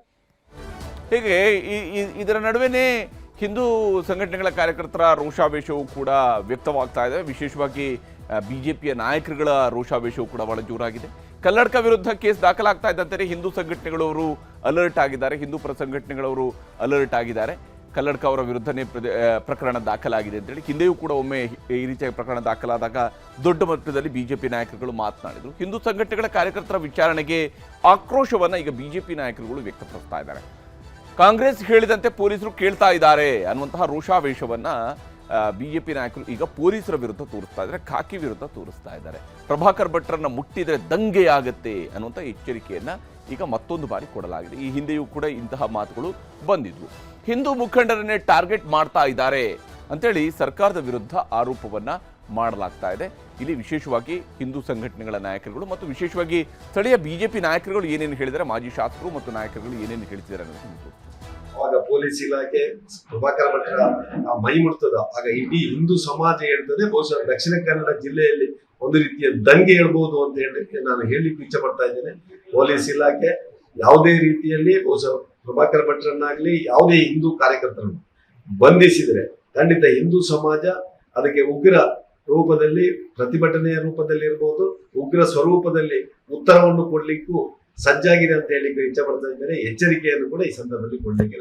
ಹೀಗೆ ಇದರ ನಡುವೆನೇ ಹಿಂದೂ ಸಂಘಟನೆಗಳ ಕಾರ್ಯಕರ್ತರ ರೋಷಾವೇಶವು ಕೂಡ ವ್ಯಕ್ತವಾಗ್ತಾ ಇದೆ. ವಿಶೇಷವಾಗಿ ಬಿಜೆಪಿಯ ನಾಯಕರುಗಳ ರೋಷಾವೇಶವು ಕೂಡ ಬಹಳ ಜೋರಾಗಿದೆ. ಕಲ್ಲಡ್ಕ ವಿರುದ್ಧ ಕೇಸ್ ದಾಖಲಾಗ್ತಾ ಇದ್ದಂತೆ ಹಿಂದೂ ಸಂಘಟನೆಗಳವರು ಅಲರ್ಟ್ ಆಗಿದ್ದಾರೆ. ಹಿಂದೂ ಪರ ಸಂಘಟನೆಗಳವರು ಅಲರ್ಟ್ ಆಗಿದ್ದಾರೆ. ಕಲ್ಲಡ್ಕ ಅವರ ವಿರುದ್ಧನೇ ಪ್ರಕರಣ ದಾಖಲಾಗಿದೆ ಅಂತೇಳಿ. ಹಿಂದೆಯೂ ಕೂಡ ಒಮ್ಮೆ ಈ ರೀತಿಯ ಪ್ರಕರಣ ದಾಖಲಾದಾಗ ದೊಡ್ಡ ಮಟ್ಟದಲ್ಲಿ ಬಿಜೆಪಿ ನಾಯಕರುಗಳು ಮಾತನಾಡಿದರು. ಹಿಂದೂ ಸಂಘಟನೆಗಳ ಕಾರ್ಯಕರ್ತರ ವಿಚಾರಣೆಗೆ ಆಕ್ರೋಶವನ್ನು ಈಗ ಬಿಜೆಪಿ ನಾಯಕರುಗಳು ವ್ಯಕ್ತಪಡಿಸ್ತಾ ಇದ್ದಾರೆ. ಕಾಂಗ್ರೆಸ್ ಹೇಳಿದಂತೆ ಪೊಲೀಸರು ಕೇಳ್ತಾ ಇದ್ದಾರೆ ಅನ್ನುವಂತಹ ರೋಷಾವೇಶವನ್ನ ಬಿಜೆಪಿ ನಾಯಕರು ಈಗ ಪೊಲೀಸರ ವಿರುದ್ಧ ತೋರಿಸ್ತಾ ಇದ್ದಾರೆ, ಖಾಕಿ ವಿರುದ್ಧ ತೋರಿಸ್ತಾ ಇದ್ದಾರೆ. ಪ್ರಭಾಕರ್ ಭಟ್ರನ್ನ ಮುಟ್ಟಿದರೆ ದಂಗೆ ಆಗುತ್ತೆ ಅನ್ನುವಂಥ ಎಚ್ಚರಿಕೆಯನ್ನು ಈಗ ಮತ್ತೊಂದು ಬಾರಿ ಕೊಡಲಾಗಿದೆ. ಈ ಹಿಂದೆಯೂ ಕೂಡ ಇಂತಹ ಮಾತುಗಳು ಬಂದಿದ್ವು. ಹಿಂದೂ ಮುಖಂಡರನ್ನೇ ಟಾರ್ಗೆಟ್ ಮಾಡ್ತಾ ಇದ್ದಾರೆ ಅಂತೇಳಿ ಸರ್ಕಾರದ ವಿರುದ್ಧ ಆರೋಪವನ್ನ ಮಾಡಲಾಗ್ತಾ ಇದೆ. ಇಲ್ಲಿ ವಿಶೇಷವಾಗಿ ಹಿಂದೂ ಸಂಘಟನೆಗಳ ನಾಯಕರುಗಳು ಮತ್ತು ವಿಶೇಷವಾಗಿ ಸ್ಥಳೀಯ ಬಿಜೆಪಿ ನಾಯಕರುಗಳು ಏನೇನು ಹೇಳಿದರೆ ಮಾಜಿ ಶಾಸಕರು ಮತ್ತು ನಾಯಕರುಗಳು ಏನೇನು ಹೇಳ್ತಿದ್ದಾರೆ ಅನ್ನೋದು ಆಗ ಪೊಲೀಸ್ ಇಲಾಖೆ ಪ್ರಭಾಕರ ಭಟ್ರ ಆ ಮೈ ಮುಟ್ತದ. ಆಗ ಇಡೀ ಹಿಂದೂ ಸಮಾಜ ಹೇಳ್ತದೆ, ಬಹುಶಃ ದಕ್ಷಿಣ ಕನ್ನಡ ಜಿಲ್ಲೆಯಲ್ಲಿ ಒಂದು ರೀತಿಯ ದಂಗೆ ಹೇಳ್ಬೋದು ಅಂತ ಹೇಳಿ ನಾನು ಹೇಳಲಿಕ್ಕೆ ಇಚ್ಛೆ ಪಡ್ತಾ ಇದ್ದೇನೆ. ಪೊಲೀಸ್ ಇಲಾಖೆ ಯಾವುದೇ ರೀತಿಯಲ್ಲಿ ಬಹುಶಃ ಪ್ರಭಾಕರ ಭಟ್ರನ್ನಾಗ್ಲಿ ಯಾವುದೇ ಹಿಂದೂ ಕಾರ್ಯಕರ್ತರನ್ನು ಬಂಧಿಸಿದರೆ ಖಂಡಿತ ಹಿಂದೂ ಸಮಾಜ ಅದಕ್ಕೆ ಉಗ್ರ ರೂಪದಲ್ಲಿ ಪ್ರತಿಭಟನೆಯ ರೂಪದಲ್ಲಿ ಇರ್ಬೋದು ಉಗ್ರ ಸ್ವರೂಪದಲ್ಲಿ ಉತ್ತರವನ್ನು ಕೊಡ್ಲಿಕ್ಕೂ ಸಜ್ಜಾಗಿದೆ ಅಂತ ಹೇಳಿ ಇಚ್ಛೆ ಪಡ್ತಾ ಇದ್ದಾರೆ. ಎಚ್ಚರಿಕೆಯನ್ನು ಕೂಡ ಈ ಸಂದರ್ಭದಲ್ಲಿ ಕೊಡಲಿಕ್ಕೆ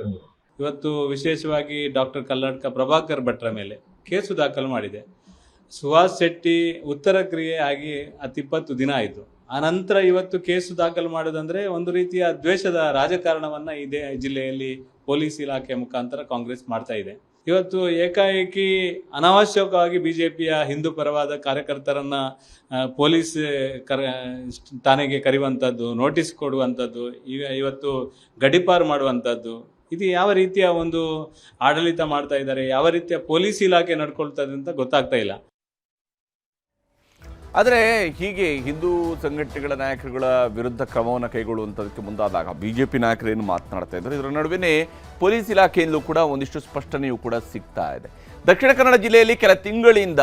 ಇವತ್ತು ವಿಶೇಷವಾಗಿ ಡಾಕ್ಟರ್ ಕಲ್ಲಡ್ಕ ಪ್ರಭಾಕರ್ ಭಟ್ರ ಮೇಲೆ ಕೇಸು ದಾಖಲು ಮಾಡಿದೆ. ಸುಹಾಸ್ ಶೆಟ್ಟಿ ಉತ್ತರ ಕ್ರಿಯೆ ಆಗಿ ಹತ್ತಿಪ್ಪತ್ತು ದಿನ ಆಯಿತು. ಆ ನಂತರ ಇವತ್ತು ಕೇಸು ದಾಖಲು ಮಾಡೋದಂದ್ರೆ ಒಂದು ರೀತಿಯ ದ್ವೇಷದ ರಾಜಕಾರಣವನ್ನ ಇದೇ ಜಿಲ್ಲೆಯಲ್ಲಿ ಪೊಲೀಸ್ ಇಲಾಖೆ ಮುಖಾಂತರ ಕಾಂಗ್ರೆಸ್ ಮಾಡ್ತಾ ಇದೆ. ಇವತ್ತು ಏಕಾಏಕಿ ಅನಾವಶ್ಯಕವಾಗಿ ಬಿ ಜೆ ಪಿಯ ಹಿಂದೂ ಪರವಾದ ಕಾರ್ಯಕರ್ತರನ್ನ ಪೊಲೀಸ್, ಕರ ಠಾಣೆಗೆ ಕರೆಯುವಂಥದ್ದು ನೋಟಿಸ್ ಕೊಡುವಂಥದ್ದು ಈಗ ಇವತ್ತು ಗಡಿಪಾರು ಮಾಡುವಂಥದ್ದು ಇದು ಯಾವ ರೀತಿಯ ಒಂದು ಆಡಳಿತ ಮಾಡ್ತಾ ಇದ್ದಾರೆ, ಯಾವ ರೀತಿಯ ಪೊಲೀಸ್ ಇಲಾಖೆ ನಡ್ಕೊಳ್ತದೆ ಅಂತ ಗೊತ್ತಾಗ್ತಾ ಇಲ್ಲ. ಆದರೆ ಹೀಗೆ ಹಿಂದೂ ಸಂಘಟನೆಗಳ ನಾಯಕರುಗಳ ವಿರುದ್ಧ ಕ್ರಮವನ್ನು ಕೈಗೊಳ್ಳುವಂಥದಕ್ಕೆ ಮುಂದಾದಾಗ ಬಿ ಜೆ ಪಿ ನಾಯಕರೇನು ಮಾತನಾಡ್ತಾ ಇದ್ದಾರೆ, ಇದರ ನಡುವೆ ಪೊಲೀಸ್ ಇಲಾಖೆಯಿಂದಲೂ ಕೂಡ ಒಂದಿಷ್ಟು ಸ್ಪಷ್ಟನೆಯೂ ಕೂಡ ಸಿಗ್ತಾ ಇದೆ. ದಕ್ಷಿಣ ಕನ್ನಡ ಜಿಲ್ಲೆಯಲ್ಲಿ ಕೆಲ ತಿಂಗಳಿಂದ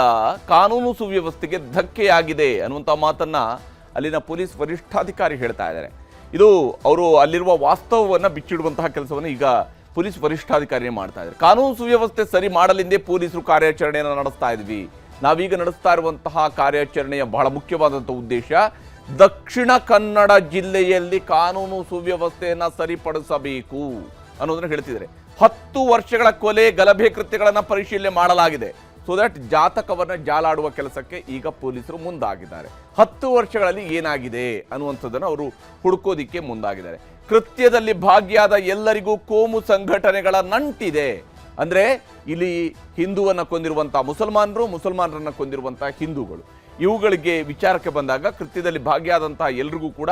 ಕಾನೂನು ಸುವ್ಯವಸ್ಥೆಗೆ ಧಕ್ಕೆಯಾಗಿದೆ ಅನ್ನುವಂಥ ಮಾತನ್ನು ಅಲ್ಲಿನ ಪೊಲೀಸ್ ವರಿಷ್ಠಾಧಿಕಾರಿ ಹೇಳ್ತಾ ಇದ್ದಾರೆ. ಇದು ಅವರು ಅಲ್ಲಿರುವ ವಾಸ್ತವವನ್ನು ಬಿಚ್ಚಿಡುವಂತಹ ಕೆಲಸವನ್ನು ಈಗ ಪೊಲೀಸ್ ವರಿಷ್ಠಾಧಿಕಾರಿಯೇ ಮಾಡ್ತಾ ಇದ್ದಾರೆ. ಕಾನೂನು ಸುವ್ಯವಸ್ಥೆ ಸರಿ ಮಾಡಲೆಂದೇ ಪೊಲೀಸರು ಕಾರ್ಯಾಚರಣೆಯನ್ನು ನಡೆಸ್ತಾ ಇದ್ವಿ. ನಾವೀಗ ನಡೆಸ್ತಾ ಇರುವಂತಹ ಕಾರ್ಯಾಚರಣೆಯ ಬಹಳ ಮುಖ್ಯವಾದಂಥ ಉದ್ದೇಶ ದಕ್ಷಿಣ ಕನ್ನಡ ಜಿಲ್ಲೆಯಲ್ಲಿ ಕಾನೂನು ಸುವ್ಯವಸ್ಥೆಯನ್ನು ಸರಿಪಡಿಸಬೇಕು ಅನ್ನೋದನ್ನು ಹೇಳ್ತಿದ್ದಾರೆ. ಹತ್ತು ವರ್ಷಗಳ ಕೊಲೆ ಗಲಭೆ ಕೃತ್ಯಗಳನ್ನು ಪರಿಶೀಲನೆ ಮಾಡಲಾಗಿದೆ. ಸೊ ದಟ್ ಜಾತಕವನ್ನು ಜಾಲಾಡುವ ಕೆಲಸಕ್ಕೆ ಈಗ ಪೊಲೀಸರು ಮುಂದಾಗಿದ್ದಾರೆ. ಹತ್ತು ವರ್ಷಗಳಲ್ಲಿ ಏನಾಗಿದೆ ಅನ್ನುವಂಥದ್ದನ್ನು ಅವರು ಹುಡುಕೋದಿಕ್ಕೆ ಮುಂದಾಗಿದ್ದಾರೆ. ಕೃತ್ಯದಲ್ಲಿ ಭಾಗಿಯಾದ ಎಲ್ಲರಿಗೂ ಕೋಮು ಸಂಘಟನೆಗಳ ನಂಟಿದೆ. ಅಂದ್ರೆ ಇಲ್ಲಿ ಹಿಂದೂವನ್ನು ಕೊಂದಿರುವಂಥ ಮುಸಲ್ಮಾನರು, ಮುಸಲ್ಮಾನರನ್ನು ಕೊಂದಿರುವಂಥ ಹಿಂದೂಗಳು. ಇವುಗಳಿಗೆ ವಿಚಾರಕ್ಕೆ ಬಂದಾಗ ಕೃತ್ಯದಲ್ಲಿ ಭಾಗಿಯಾದಂತಹ ಎಲ್ರಿಗೂ ಕೂಡ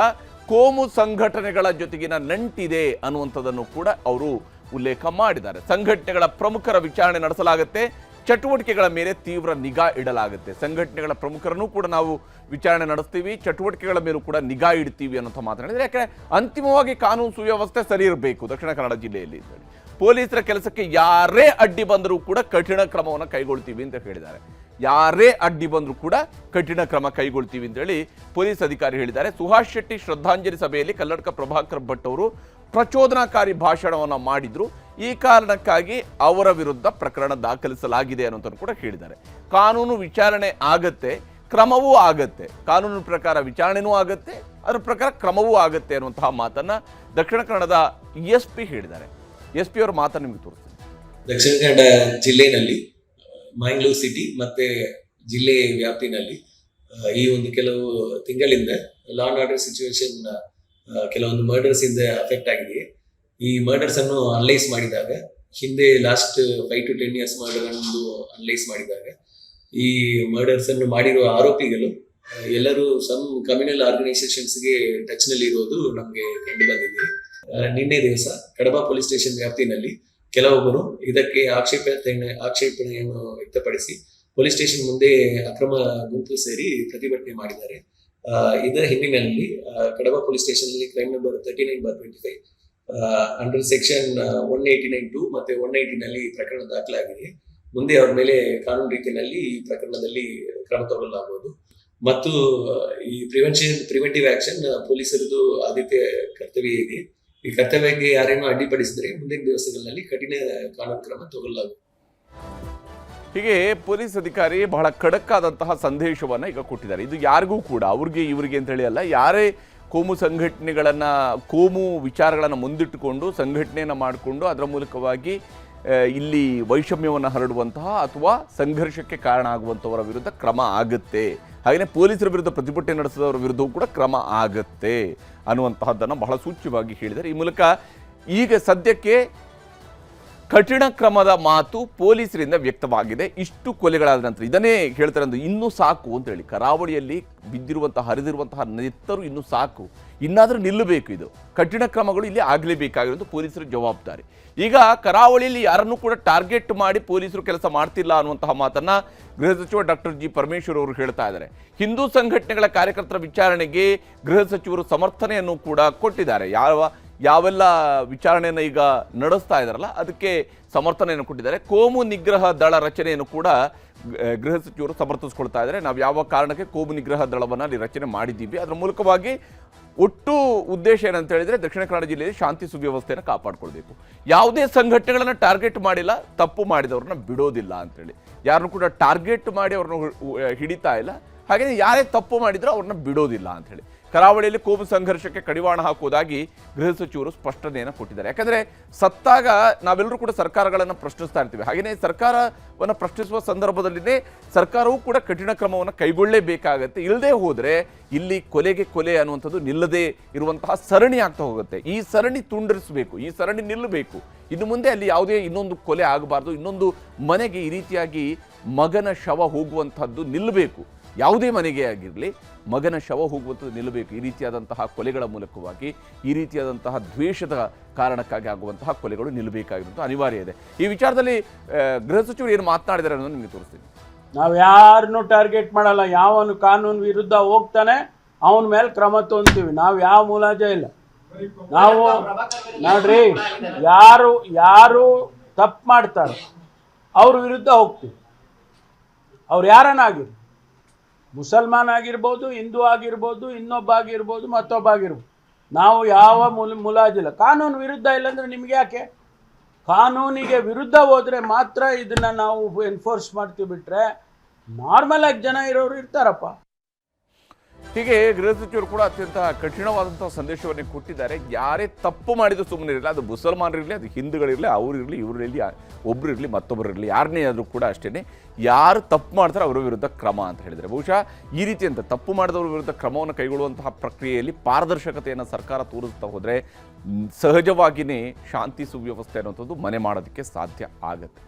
ಕೋಮು ಸಂಘಟನೆಗಳ ಜೊತೆಗಿನ ನಂಟಿದೆ ಅನ್ನುವಂಥದ್ದನ್ನು ಕೂಡ ಅವರು ಉಲ್ಲೇಖ ಮಾಡಿದ್ದಾರೆ. ಸಂಘಟನೆಗಳ ಪ್ರಮುಖರ ವಿಚಾರಣೆ ನಡೆಸಲಾಗುತ್ತೆ. ಚಟುವಟಿಕೆಗಳ ಮೇಲೆ ತೀವ್ರ ನಿಗಾ ಇಡಲಾಗುತ್ತೆ. ಸಂಘಟನೆಗಳ ಪ್ರಮುಖರನ್ನು ಕೂಡ ನಾವು ವಿಚಾರಣೆ ನಡೆಸ್ತೀವಿ, ಚಟುವಟಿಕೆಗಳ ಮೇಲೂ ಕೂಡ ನಿಗಾ ಇಡ್ತೀವಿ ಅನ್ನೋಂಥ ಮಾತನಾಡಿದರೆ ಯಾಕಂದ್ರೆ ಅಂತಿಮವಾಗಿ ಕಾನೂನು ಸುವ್ಯವಸ್ಥೆ ಸರಿ ಇರಬೇಕು ದಕ್ಷಿಣ ಕನ್ನಡ ಜಿಲ್ಲೆಯಲ್ಲಿ. ಪೊಲೀಸರ ಕೆಲಸಕ್ಕೆ ಯಾರೇ ಅಡ್ಡಿ ಬಂದರೂ ಕೂಡ ಕಠಿಣ ಕ್ರಮವನ್ನು ಕೈಗೊಳ್ತೀವಿ ಅಂತ ಹೇಳಿದ್ದಾರೆ. ಯಾರೇ ಅಡ್ಡಿ ಬಂದರೂ ಕೂಡ ಕಠಿಣ ಕ್ರಮ ಕೈಗೊಳ್ತೀವಿ ಅಂತ ಹೇಳಿ ಪೊಲೀಸ್ ಅಧಿಕಾರಿ ಹೇಳಿದ್ದಾರೆ. ಸುಹಾಸ್ ಶೆಟ್ಟಿ ಶ್ರದ್ಧಾಂಜಲಿ ಸಭೆಯಲ್ಲಿ ಕನ್ನಡಕ ಪ್ರಭಾಕರ್ ಭಟ್ ಅವರು ಪ್ರಚೋದನಾಕಾರಿ ಭಾಷಣವನ್ನು ಮಾಡಿದ್ರು. ಈ ಕಾರಣಕ್ಕಾಗಿ ಅವರ ವಿರುದ್ಧ ಪ್ರಕರಣ ದಾಖಲಿಸಲಾಗಿದೆ ಅನ್ನೋದನ್ನು ಕೂಡ ಹೇಳಿದ್ದಾರೆ. ಕಾನೂನು ವಿಚಾರಣೆ ಆಗತ್ತೆ, ಕ್ರಮವೂ ಆಗತ್ತೆ. ಕಾನೂನು ಪ್ರಕಾರ ವಿಚಾರಣೆನೂ ಆಗತ್ತೆ, ಅದರ ಪ್ರಕಾರ ಕ್ರಮವೂ ಆಗತ್ತೆ ಅನ್ನುವಂತಹ ಮಾತನ್ನ ದಕ್ಷಿಣ ಕನ್ನಡದ ಎಸ್ ಪಿ ಹೇಳಿದ್ದಾರೆ. ಎಸ್ ಪಿ ಅವರ ಮಾತನ್ನು ನಿಮಗೆ ತೋರಿಸ್ತೀನಿ. ದಕ್ಷಿಣ ಕನ್ನಡ ಜಿಲ್ಲೆನಲ್ಲಿ, ಮಂಗಳೂರು ಸಿಟಿ ಮತ್ತೆ ಜಿಲ್ಲೆ ವ್ಯಾಪ್ತಿನಲ್ಲಿ ಈ ಒಂದು ಕೆಲವು ತಿಂಗಳಿಂದ ಲಾ ಅಂಡ್ ಆರ್ಡರ್ ಸಿಚುವೇಶನ್ ಕೆಲವೊಂದು ಮರ್ಡರ್ಸ್ ಇಂದ ಅಫೆಕ್ಟ್ ಆಗಿದೆ. ಈ ಮರ್ಡರ್ಸ್ ಅನ್ನು ಅನಲೈಸ್ ಮಾಡಿದಾಗ, ಹಿಂದೆ last five to ten years murder ಅನ್ನು ಅನಲೈಸ್ ಮಾಡಿದಾಗ, ಈ ಮರ್ಡರ್ಸ್ ಅನ್ನು ಮಾಡಿರುವ ಆರೋಪಿಗಳು ಎಲ್ಲರೂ ಸಮ್ ಕಮ್ಯುನಲ್ ಆರ್ಗನೈಸೇಷನ್ಸ್ಗೆ ಟಚ್ನಲ್ಲಿ ಇರೋದು ನಮಗೆ ಕಂಡು ಬಂದಿದೆ. ನಿನ್ನೆ ದಿವಸ ಕಡಬ ಪೊಲೀಸ್ ಸ್ಟೇಷನ್ ವ್ಯಾಪ್ತಿನಲ್ಲಿ ಕೆಲವೊಬ್ಬರು ಇದಕ್ಕೆ ಆಕ್ಷೇಪಣೆ, ಆಕ್ಷೇಪಣೆಯನ್ನು ವ್ಯಕ್ತಪಡಿಸಿ ಪೊಲೀಸ್ ಸ್ಟೇಷನ್ ಮುಂದೆ ಅಕ್ರಮ ಗುಂಪು ಸೇರಿ ಪ್ರತಿಭಟನೆ ಮಾಡಿದ್ದಾರೆ. ಇದರ ಹಿನ್ನೆಲೆಯಲ್ಲಿ Kadaba police ಸ್ಟೇಷನ್ನಲ್ಲಿ crime number thirty nine bar twenty five under section one eighty nine two ಮತ್ತೆ ಒನ್ನಲ್ಲಿ ಪ್ರಕರಣ ದಾಖಲಾಗಿದೆ. ಮುಂದೆ ಅವರ ಮೇಲೆ ಕಾನೂನು ರೀತಿಯಲ್ಲಿ ಈ ಪ್ರಕರಣದಲ್ಲಿ ಕ್ರಮ ತಗೊಳ್ಳಲಾಗುವುದು. ಮತ್ತು ಈ ಪ್ರಿವೆನ್ಷನ್ ಪ್ರಿವೆಂಟಿವ್ ಆಕ್ಷನ್ ಪೊಲೀಸರದು ಆದ್ಯತೆ ಕರ್ತವ್ಯ ಇದೆ ಈ ಕರ್ತವ್ಯಕ್ಕೆ ಯಾರೇನೋ ಅಡ್ಡಿಪಡಿಸಿದ್ರೆ ಮುಂದಿನ ದಿವಸಗಳಲ್ಲಿ ಕಠಿಣ ಕಾನೂನು ಕ್ರಮ ತಗೊಳ್ಳಲಾಗುವುದು ಹೀಗೆ ಪೊಲೀಸ್ ಅಧಿಕಾರಿ ಬಹಳ ಖಡಕ್ ಆದಂತಹ ಸಂದೇಶವನ್ನು ಈಗ ಕೊಟ್ಟಿದ್ದಾರೆ. ಇದು ಯಾರಿಗೂ ಕೂಡ, ಅವ್ರಿಗೆ, ಇವರಿಗೆ ಅಂತ ಹೇಳಿ ಅಲ್ಲ, ಯಾರೇ ಕೋಮು ಸಂಘಟನೆಗಳನ್ನ, ಕೋಮು ವಿಚಾರಗಳನ್ನು ಮುಂದಿಟ್ಟುಕೊಂಡು, ಸಂಘಟನೆಯನ್ನು ಮಾಡಿಕೊಂಡು ಅದರ ಮೂಲಕವಾಗಿ ಇಲ್ಲಿ ವೈಷಮ್ಯವನ್ನು ಹರಡುವಂತಹ ಅಥವಾ ಸಂಘರ್ಷಕ್ಕೆ ಕಾರಣ ಆಗುವಂಥವರ ವಿರುದ್ಧ ಕ್ರಮ ಆಗುತ್ತೆ. ಹಾಗೆಯೇ ಪೊಲೀಸರ ವಿರುದ್ಧ ಪ್ರತಿಭಟನೆ ನಡೆಸಿದವರ ವಿರುದ್ಧವೂ ಕೂಡ ಕ್ರಮ ಆಗುತ್ತೆ ಅನ್ನುವಂತಹದ್ದನ್ನು ಬಹಳ ಸೂಚ್ಯವಾಗಿ ಹೇಳಿದ್ದಾರೆ. ಈ ಮೂಲಕ ಈಗ ಸದ್ಯಕ್ಕೆ ಕಠಿಣ ಕ್ರಮದ ಮಾತು ಪೊಲೀಸರಿಂದ ವ್ಯಕ್ತವಾಗಿದೆ. ಇಷ್ಟು ಕೊಲೆಗಳಾದ ನಂತರ ಇದನ್ನೇ ಹೇಳ್ತಾರೆ ಅಂದ್ರೆ ಇನ್ನೂ ಸಾಕು ಅಂತ ಹೇಳಿ. ಕರಾವಳಿಯಲ್ಲಿ ಬಿದ್ದಿರುವಂತಹ, ಹರಿದಿರುವಂತಹ ನೆತ್ತರು ಇನ್ನೂ ಸಾಕು. ಇನ್ನಾದರೂ ನಿಲ್ಲಬೇಕು ಇದು. ಕಠಿಣ ಕ್ರಮಗಳು ಇಲ್ಲಿ ಆಗಲೇಬೇಕಾಗಿರೋದು ಪೊಲೀಸರ ಜವಾಬ್ದಾರಿ. ಈಗ ಕರಾವಳಿಯಲ್ಲಿ ಯಾರನ್ನು ಕೂಡ ಟಾರ್ಗೆಟ್ ಮಾಡಿ ಪೊಲೀಸರು ಕೆಲಸ ಮಾಡ್ತಿಲ್ಲ ಅನ್ನುವಂತಹ ಮಾತನ್ನ ಗೃಹ ಸಚಿವ ಡಾಕ್ಟರ್ ಜಿ ಪರಮೇಶ್ವರ್ ಅವರು ಹೇಳ್ತಾ ಇದ್ದಾರೆ. ಹಿಂದೂ ಸಂಘಟನೆಗಳ ಕಾರ್ಯಕರ್ತರ ವಿಚಾರಣೆಗೆ ಗೃಹ ಸಚಿವರು ಸಮರ್ಥನೆಯನ್ನು ಕೂಡ ಕೊಟ್ಟಿದ್ದಾರೆ. ಯಾವ ಯಾವೆಲ್ಲ ವಿಚಾರಣೆಯನ್ನು ಈಗ ನಡೆಸ್ತಾ ಇದ್ದಾರಲ್ಲ, ಅದಕ್ಕೆ ಸಮರ್ಥನೆಯನ್ನು ಕೊಟ್ಟಿದ್ದಾರೆ. ಕೋಮು ನಿಗ್ರಹ ದಳ ರಚನೆಯನ್ನು ಕೂಡ, ಗೃಹ ಸಚಿವರು ಸಮರ್ಥಿಸ್ಕೊಳ್ತಾ ಇದ್ದಾರೆ. ನಾವು ಯಾವ ಕಾರಣಕ್ಕೆ ಕೋಮು ನಿಗ್ರಹ ದಳವನ್ನು ಅಲ್ಲಿ ರಚನೆ ಮಾಡಿದ್ದೀವಿ, ಅದರ ಮೂಲಕವಾಗಿ ಒಟ್ಟು ಉದ್ದೇಶ ಏನಂತ ಹೇಳಿದರೆ ದಕ್ಷಿಣ ಕನ್ನಡ ಜಿಲ್ಲೆಯಲ್ಲಿ ಶಾಂತಿ ಸುವ್ಯವಸ್ಥೆಯನ್ನು ಕಾಪಾಡಿಕೊಳ್ಬೇಕು. ಯಾವುದೇ ಸಂಘಟನೆಗಳನ್ನು ಟಾರ್ಗೆಟ್ ಮಾಡಿಲ್ಲ, ತಪ್ಪು ಮಾಡಿದವ್ರನ್ನ ಬಿಡೋದಿಲ್ಲ ಅಂತೇಳಿ. ಯಾರನ್ನು ಕೂಡ ಟಾರ್ಗೆಟ್ ಮಾಡಿ ಅವ್ರನ್ನ ಹಿಡಿತಾ ಇಲ್ಲ. ಹಾಗೆಯೇ ಯಾರೇ ತಪ್ಪು ಮಾಡಿದ್ರು ಅವ್ರನ್ನ ಬಿಡೋದಿಲ್ಲ ಅಂಥೇಳಿ ಕರಾವಳಿಯಲ್ಲಿ ಕೋಮು ಸಂಘರ್ಷಕ್ಕೆ ಕಡಿವಾಣ ಹಾಕುವುದಾಗಿ ಗೃಹ ಸಚಿವರು ಸ್ಪಷ್ಟನೆಯನ್ನು ಕೊಟ್ಟಿದ್ದಾರೆ. ಯಾಕಂದರೆ ಸತ್ತಾಗ ನಾವೆಲ್ಲರೂ ಕೂಡ ಸರ್ಕಾರಗಳನ್ನು ಪ್ರಶ್ನಿಸ್ತಾ ಇರ್ತೀವಿ. ಹಾಗೆಯೇ ಸರ್ಕಾರವನ್ನು ಪ್ರಶ್ನಿಸುವ ಸಂದರ್ಭದಲ್ಲಿನೇ ಸರ್ಕಾರವೂ ಕೂಡ ಕಠಿಣ ಕ್ರಮವನ್ನು ಕೈಗೊಳ್ಳಲೇಬೇಕಾಗತ್ತೆ. ಇಲ್ಲದೆ ಹೋದರೆ ಇಲ್ಲಿ ಕೊಲೆಗೆ ಕೊಲೆ ಅನ್ನುವಂಥದ್ದು ನಿಲ್ಲದೇ ಇರುವಂತಹ ಸರಣಿ ಆಗ್ತಾ ಹೋಗುತ್ತೆ. ಈ ಸರಣಿ ತುಂಡರಿಸಬೇಕು, ಈ ಸರಣಿ ನಿಲ್ಲಬೇಕು. ಇನ್ನು ಮುಂದೆ ಅಲ್ಲಿ ಯಾವುದೇ ಇನ್ನೊಂದು ಕೊಲೆ ಆಗಬಾರ್ದು. ಇನ್ನೊಂದು ಮನೆಗೆ ಈ ರೀತಿಯಾಗಿ ಮಗನ ಶವ ಹೋಗುವಂಥದ್ದು ನಿಲ್ಲಬೇಕು. ಯಾವುದೇ ಮನೆಗೆ ಆಗಿರಲಿ, ಮಗನ ಶವ ಹೋಗುವಂಥದ್ದು ನಿಲ್ಲಬೇಕು. ಈ ರೀತಿಯಾದಂತಹ ಕೊಲೆಗಳ ಮೂಲಕವಾಗಿ, ಈ ರೀತಿಯಾದಂತಹ ದ್ವೇಷದ ಕಾರಣಕ್ಕಾಗಿ ಆಗುವಂತಹ ಕೊಲೆಗಳು ನಿಲ್ಲಬೇಕಾಗಿರುವಂಥ ಅನಿವಾರ್ಯ ಇದೆ. ಈ ವಿಚಾರದಲ್ಲಿ ಗೃಹ ಸಚಿವರು ಏನು ಮಾತನಾಡಿದ್ದಾರೆ ಅನ್ನೋದು ನಿಮಗೆ ತೋರಿಸ್ತೀನಿ. ನಾವು ಯಾರನ್ನೂ ಟಾರ್ಗೆಟ್ ಮಾಡಲ್ಲ. ಯಾವನು ಕಾನೂನು ವಿರುದ್ಧ ಹೋಗ್ತಾನೆ, ಅವನ ಮೇಲೆ ಕ್ರಮ ತೊಂತೀವಿ. ನಾವು ಯಾವ ಮುಲಾಜ ಇಲ್ಲ. ನಾವು, ನೋಡ್ರಿ, ಯಾರು ಯಾರು ತಪ್ಪು ಮಾಡ್ತಾರೆ, ಅವ್ರ ವಿರುದ್ಧ ಹೋಗ್ತೀವಿ. ಅವ್ರು ಯಾರನ್ನಾಗಿರ್ಬೋದು ಮುಸಲ್ಮಾನ್ ಆಗಿರ್ಬೋದು ಹಿಂದೂ ಆಗಿರ್ಬೋದು ಇನ್ನೊಬ್ಬ ಆಗಿರ್ಬೋದು ಮತ್ತೊಬ್ಬ ಆಗಿರ್ಬೋದು ನಾವು ಯಾವ ಮುಲ್, ಮುಲಾಜಿಲ್ಲ. ಕಾನೂನು ವಿರುದ್ಧ ಇಲ್ಲಾಂದ್ರೆ ನಿಮ್ಗೆ ಯಾಕೆ? ಕಾನೂನಿಗೆ ವಿರುದ್ಧ ಹೋದರೆ ಮಾತ್ರ ಇದನ್ನು ನಾವು ಎನ್ಫೋರ್ಸ್ ಮಾಡ್ತೀವಿ ಬಿಟ್ರೆ ನಾರ್ಮಲ್ ಆಗಿ ಜನ ಇರೋರು ಇರ್ತಾರಪ್ಪ. ಹೀಗೆ ಗೃಹ ಸಚಿವರು ಕೂಡ ಅತ್ಯಂತ ಕಠಿಣವಾದಂತಹ ಸಂದೇಶವನ್ನು ಕೊಟ್ಟಿದ್ದಾರೆ. ಯಾರೇ ತಪ್ಪು ಮಾಡಿದ್ರು ಸುಮ್ಮನೆ ಇರಲಿ, ಅದು ಮುಸಲ್ಮಾನರಿರಲಿ ಅದು ಹಿಂದೂಗಳಿರಲಿ ಅವರಿರಲಿ ಇವರಿರಲಿ ಒಬ್ರು ಇರಲಿ ಮತ್ತೊಬ್ಬರು ಇರಲಿ ಯಾರನ್ನೇ ಆದರೂ ಕೂಡ ಅಷ್ಟೇ ಯಾರು ತಪ್ಪು ಮಾಡ್ತಾರೆ ಅವರ ವಿರುದ್ಧ ಕ್ರಮ ಅಂತ ಹೇಳಿದರೆ ಬಹುಶಃ ಈ ರೀತಿ ಅಂತ ತಪ್ಪು ಮಾಡಿದವರ ವಿರುದ್ಧ ಕ್ರಮವನ್ನು ಕೈಗೊಳ್ಳುವಂತಹ ಪ್ರಕ್ರಿಯೆಯಲ್ಲಿ ಪಾರದರ್ಶಕತೆಯನ್ನು ಸರ್ಕಾರ ತೋರಿಸ್ತಾ ಹೋದರೆ ಸಹಜವಾಗಿಯೇ ಶಾಂತಿ ಸುವ್ಯವಸ್ಥೆ ಅನ್ನೋಂಥದ್ದು ಮನೆ ಮಾಡೋದಕ್ಕೆ ಸಾಧ್ಯ ಆಗುತ್ತೆ.